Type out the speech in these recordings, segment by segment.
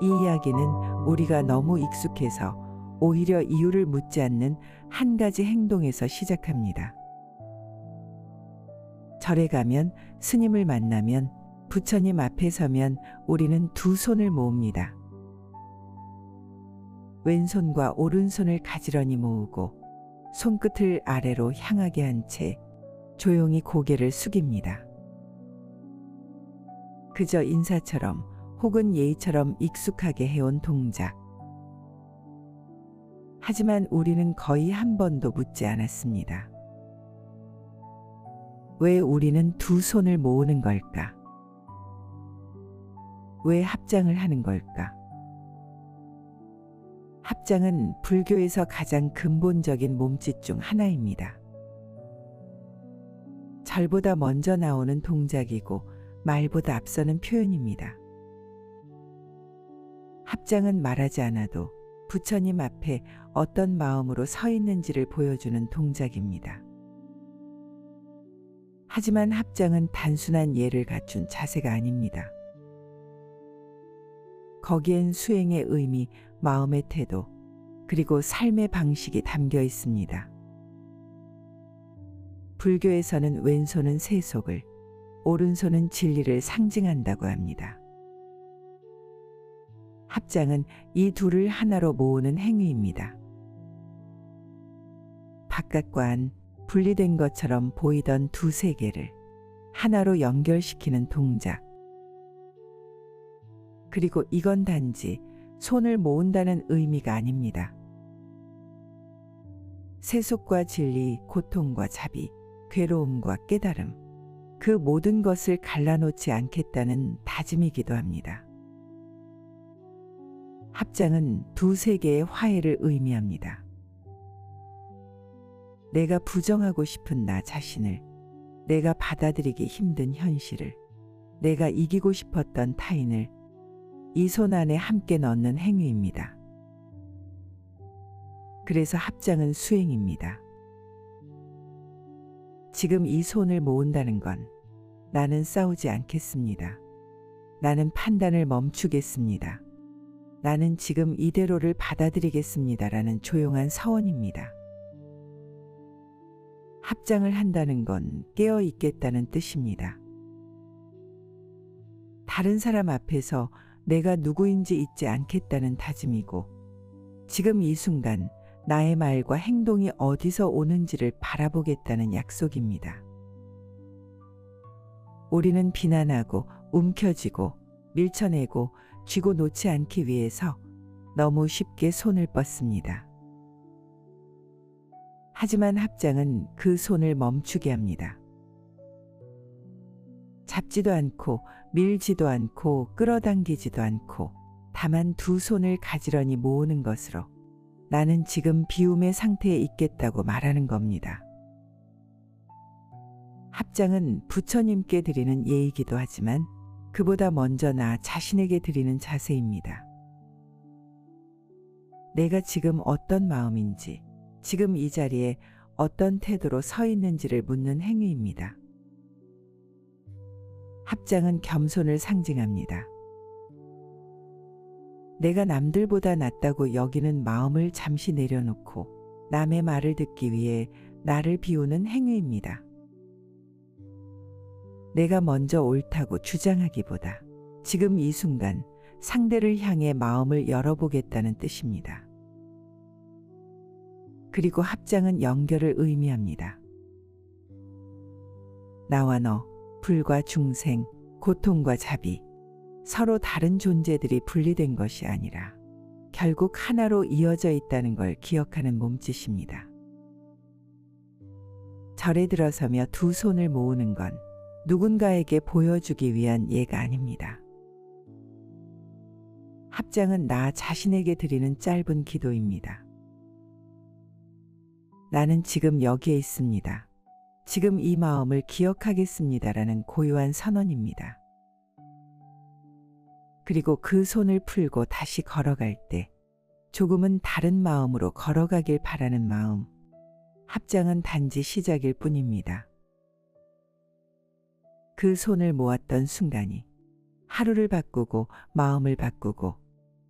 이 이야기는 우리가 너무 익숙해서 오히려 이유를 묻지 않는 한 가지 행동에서 시작합니다. 절에 가면 스님을 만나면 부처님 앞에 서면 우리는 두 손을 모읍니다. 왼손과 오른손을 가지런히 모으고 손끝을 아래로 향하게 한 채 조용히 고개를 숙입니다. 그저 인사처럼 혹은 예의처럼 익숙하게 해온 동작. 하지만 우리는 거의 한 번도 묻지 않았습니다. 왜 우리는 두 손을 모으는 걸까? 왜 합장을 하는 걸까? 합장은 불교에서 가장 근본적인 몸짓 중 하나입니다. 절보다 먼저 나오는 동작이고 말보다 앞서는 표현입니다. 합장은 말하지 않아도 부처님 앞에 어떤 마음으로 서 있는지를 보여주는 동작입니다. 하지만 합장은 단순한 예를 갖춘 자세가 아닙니다. 거기엔 수행의 의미, 마음의 태도, 그리고 삶의 방식이 담겨 있습니다. 불교에서는 왼손은 세속을, 오른손은 진리를 상징한다고 합니다. 합장은 이 둘을 하나로 모으는 행위입니다. 바깥과 안, 분리된 것처럼 보이던 두 세계를 하나로 연결시키는 동작. 그리고 이건 단지 손을 모은다는 의미가 아닙니다. 세속과 진리, 고통과 자비, 괴로움과 깨달음, 그 모든 것을 갈라놓지 않겠다는 다짐이기도 합니다. 합장은 두 세계의 화해를 의미합니다. 내가 부정하고 싶은 나 자신을, 내가 받아들이기 힘든 현실을, 내가 이기고 싶었던 타인을 이 손 안에 함께 넣는 행위입니다. 그래서 합장은 수행입니다. 지금 이 손을 모은다는 건 나는 싸우지 않겠습니다. 나는 판단을 멈추겠습니다. 나는 지금 이대로를 받아들이겠습니다라는 조용한 서원입니다. 합장을 한다는 건 깨어 있겠다는 뜻입니다. 다른 사람 앞에서 내가 누구인지 잊지 않겠다는 다짐이고, 지금 이 순간 나의 말과 행동이 어디서 오는지를 바라보겠다는 약속입니다. 우리는 비난하고 움켜쥐고 밀쳐내고 쥐고 놓지 않기 위해서 너무 쉽게 손을 뻗습니다. 하지만 합장은 그 손을 멈추게 합니다. 잡지도 않고 밀지도 않고 끌어당기지도 않고 다만 두 손을 가지런히 모으는 것으로 나는 지금 비움의 상태에 있겠다고 말하는 겁니다. 합장은 부처님께 드리는 예이기도 하지만 그보다 먼저 나 자신에게 드리는 자세입니다. 내가 지금 어떤 마음인지, 지금 이 자리에 어떤 태도로 서 있는지를 묻는 행위입니다. 합장은 겸손을 상징합니다. 내가 남들보다 낫다고 여기는 마음을 잠시 내려놓고 남의 말을 듣기 위해 나를 비우는 행위입니다. 내가 먼저 옳다고 주장하기보다 지금 이 순간 상대를 향해 마음을 열어보겠다는 뜻입니다. 그리고 합장은 연결을 의미합니다. 나와 너, 불과 중생, 고통과 자비, 서로 다른 존재들이 분리된 것이 아니라 결국 하나로 이어져 있다는 걸 기억하는 몸짓입니다. 절에 들어서며 두 손을 모으는 건 누군가에게 보여주기 위한 예가 아닙니다. 합장은 나 자신에게 드리는 짧은 기도입니다. 나는 지금 여기에 있습니다. 지금 이 마음을 기억하겠습니다라는 고요한 선언입니다. 그리고 그 손을 풀고 다시 걸어갈 때 조금은 다른 마음으로 걸어가길 바라는 마음. 합장은 단지 시작일 뿐입니다. 그 손을 모았던 순간이 하루를 바꾸고 마음을 바꾸고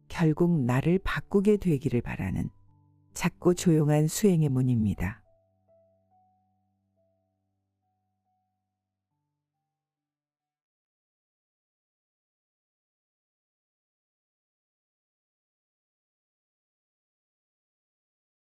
결국 나를 바꾸게 되기를 바라는 작고 조용한 수행의 문입니다.